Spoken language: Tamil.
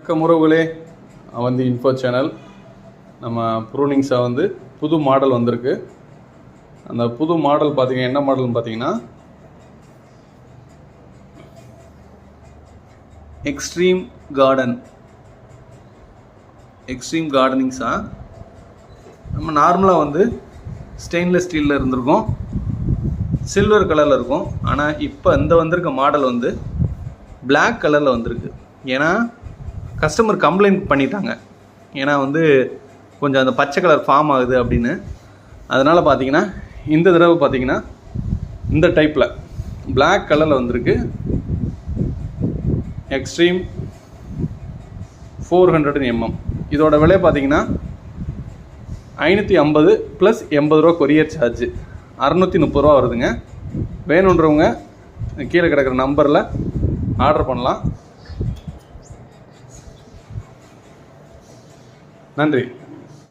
வணக்கம் உறவுகளே. வந்து இன்ஃபோ சேனல் நம்ம ப்ரூனிங்ஸாக வந்து புது மாடல் வந்திருக்கு. அந்த புது மாடல் பார்த்தீங்கன்னா என்ன மாடல்னு பார்த்தீங்கன்னா எக்ஸ்ட்ரீம் கார்டன் எக்ஸ்ட்ரீம் கார்டனிங்ஸா நம்ம நார்மலாக வந்து ஸ்டெயின்லெஸ் ஸ்டீலில் இருந்திருக்கோம். சில்வர் கலரில் இருக்கும். ஆனால் இப்போ இந்த வந்திருக்க மாடல் வந்து பிளாக் கலரில் வந்திருக்கு. ஏன்னா கஸ்டமர் கம்ப்ளைண்ட் பண்ணிட்டாங்க. ஏன்னா வந்து கொஞ்சம் அந்த பச்சை கலர் ஃபார்ம் ஆகுது அப்படின்னு. அதனால் பார்த்தீங்கன்னா இந்த தடவை பார்த்தீங்கன்னா இந்த டைப்பில் பிளாக் கலரில் வந்திருக்கு. எக்ஸ்ட்ரீம் ஃபோர் ஹண்ட்ரட் எம்எம் இதோட விலை பார்த்தீங்கன்னா ஐநூற்றி ஐம்பது ப்ளஸ் எண்பது ரூபா கொரியர் சார்ஜ் அறநூற்றி முப்பது ரூபா வருதுங்க. வேணுன்றவங்க கீழே கிடக்கிற நம்பரில் ஆர்டர் பண்ணலாம். நன்றி.